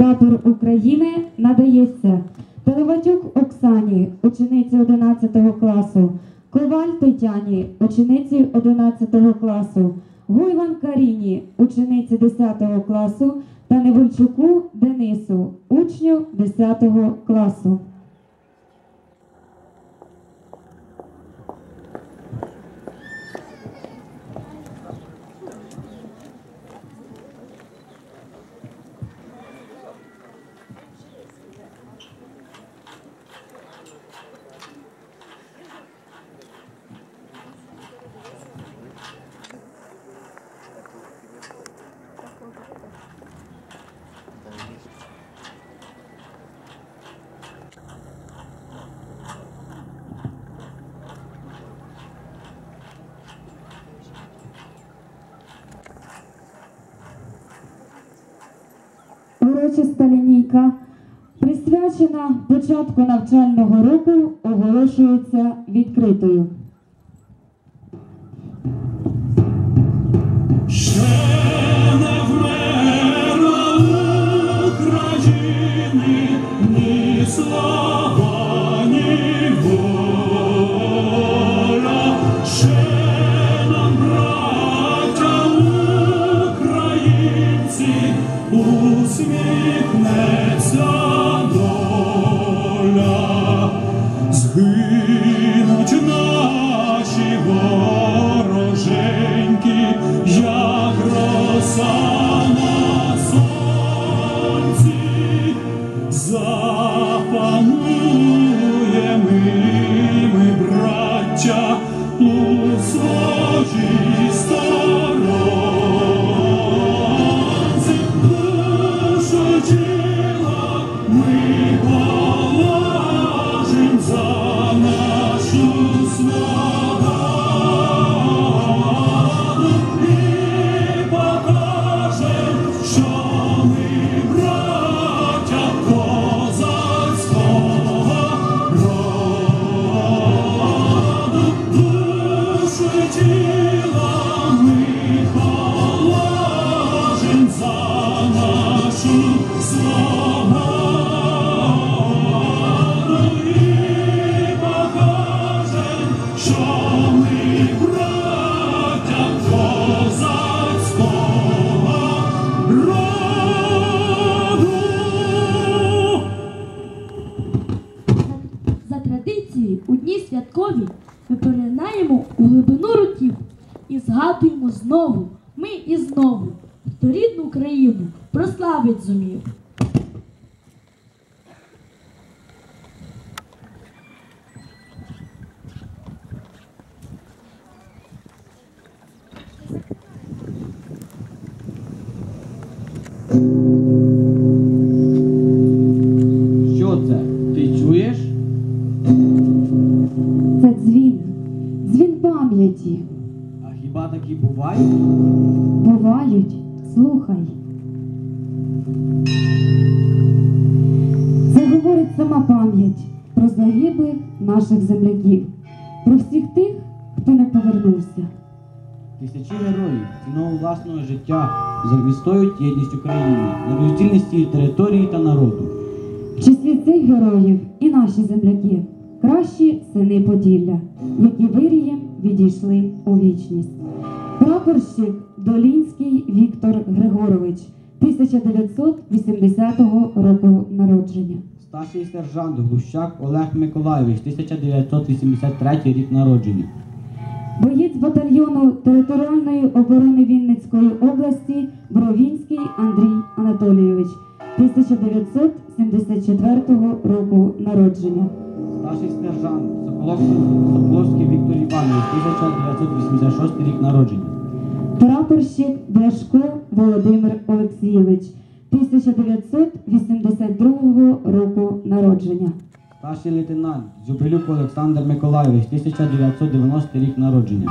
Прапор України надається. Телеватюк Оксані, учениці 11 класу, Коваль Тетяні, учениці 11 класу, Гуйван Каріні, учениці 10 класу. Та Невольчуку Денису, учню 10 класу. Урочиста лінійка, присвячена початку навчального року, оголошується відкритою. І знову, ми і знову, хто рідну країну прославить зумів. Що Тисячі героїв ціною власного життя відстоюють єдність України, нероздільність її території та народу. В числі цих героїв і наші земляки, кращі сини Поділля, які вирієм відійшли у вічність. Прапорщик Долінський Віктор Григорович, 1980 року народження. Старший сержант Глущак Олег Миколайович, 1983 рік народження. Боєць батальйону територіальної оборони Вінницької області Бровінський Андрій Анатолійович, 1974 року народження. Старший сержант Соколовський, Віктор Іванович, 1986 рік народження. Прапорщик Бляшко Володимир Олексійович, 1982 року народження. Старший лейтенант Зюбрилюк Олександр Миколайович, 1990 рік народження.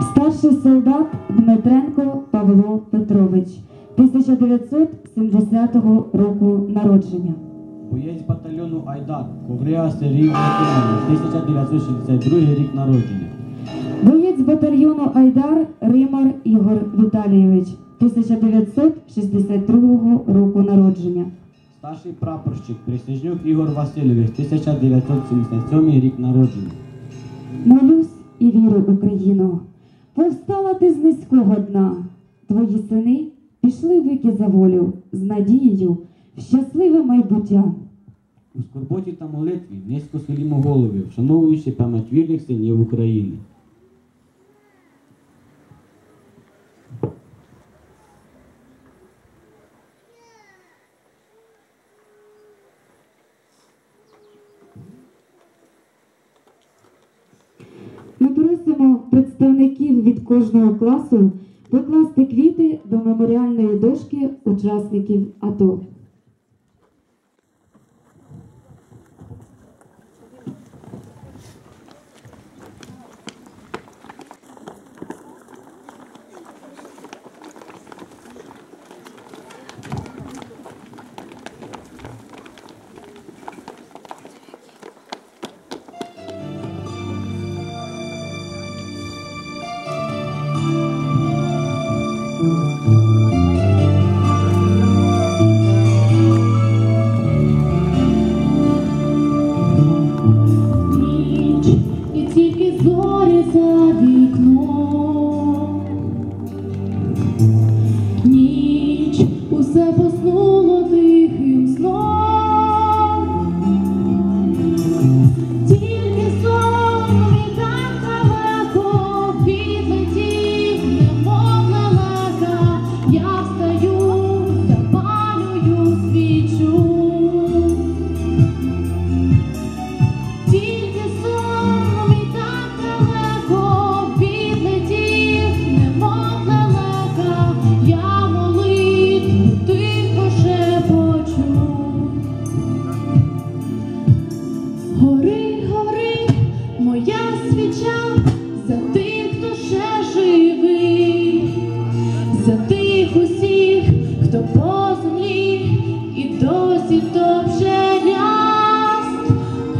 Старший солдат Дмитренко Павло Петрович, 1970 року народження. Боєць батальйону Айдар Коврия Сергій Валентинович, 1962 рік народження. Боєць батальйону Айдар Римар Ігор Віталійович, 1962 року народження. Старший прапорщик Присяжнюк Ігор Васильович, 1977 рік народження. Молюсь і вірю, Україно, повстала ти з низького дна. Твої сини пішли вики за волю з надією в щасливе майбуття. У скорботі та молитві низько схилімо голови, вшановуючи пам'ять вірних синів України. Ми просимо представників від кожного класу викласти квіти до меморіальної дошки учасників АТО.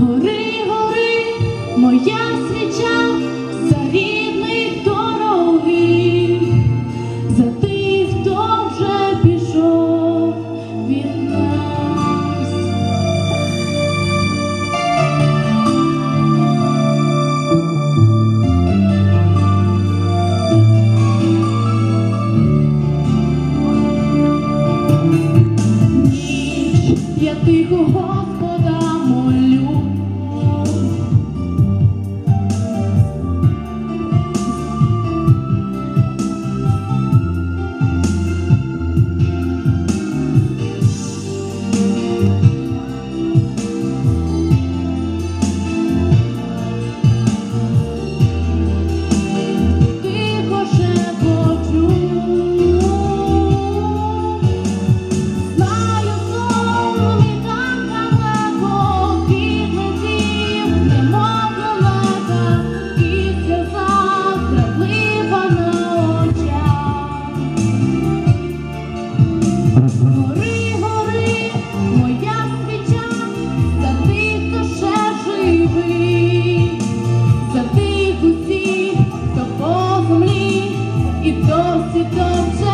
Гори, гори, моя свіча, за рідних дорогих, за тих, хто вже пішов від нас. Ніч, я тихо Господа молю. comes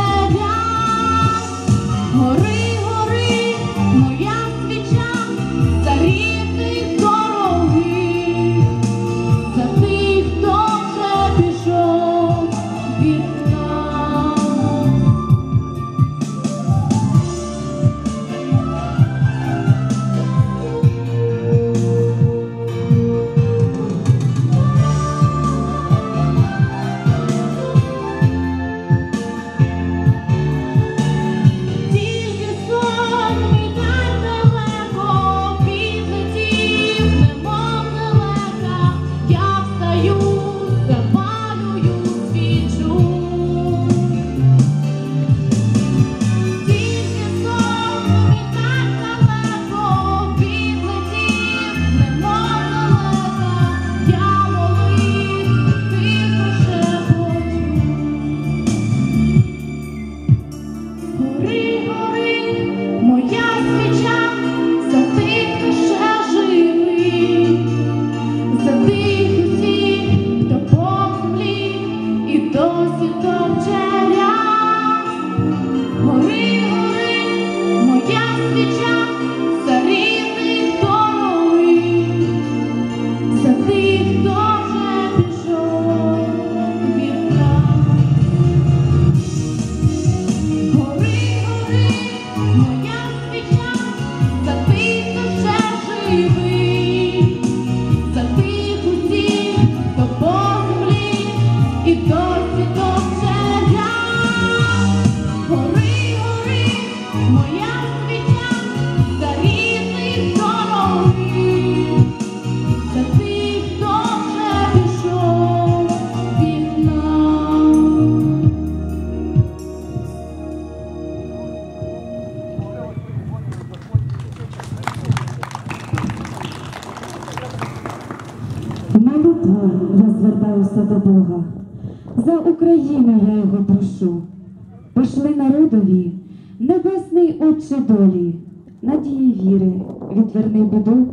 небесний Отче долі, надії віри, відверни біду.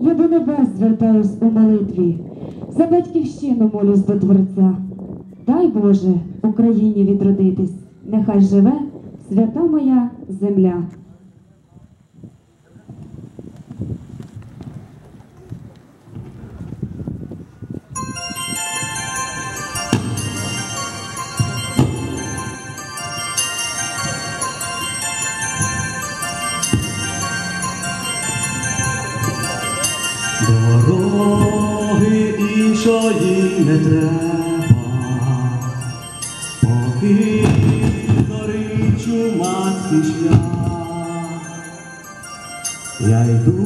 Я до небес звертаюсь у молитві, за батьківщину молюсь до Творця. Дай Боже Україні відродитись, нехай живе свята моя земля. Іншої не треба, поки горить матки шлях. Я йду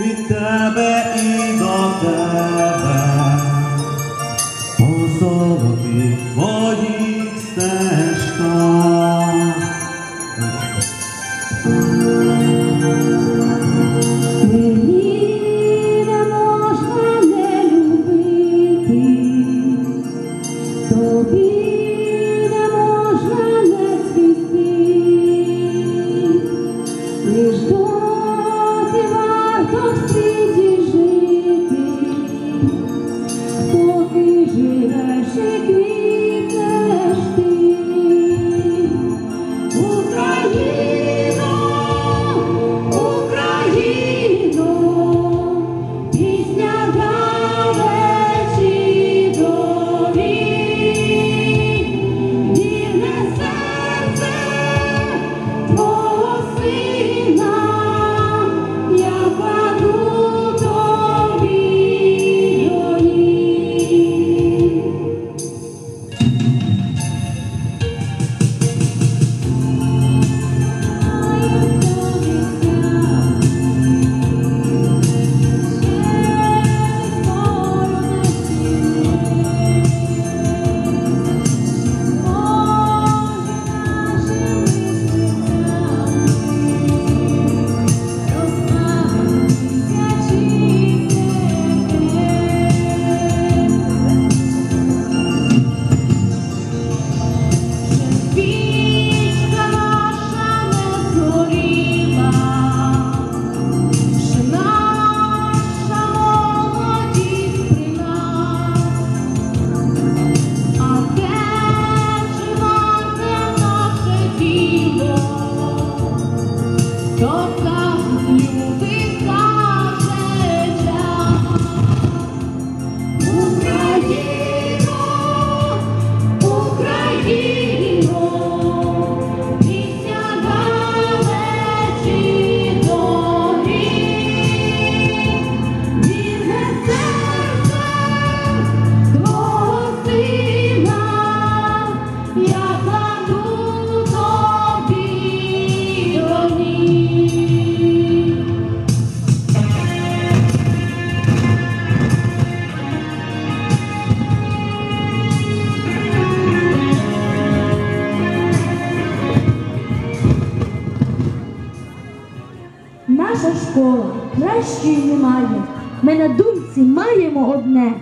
від тебе і до тебе, по золотих твоїх стежках. Кращої немає. Ми на думці маємо одне.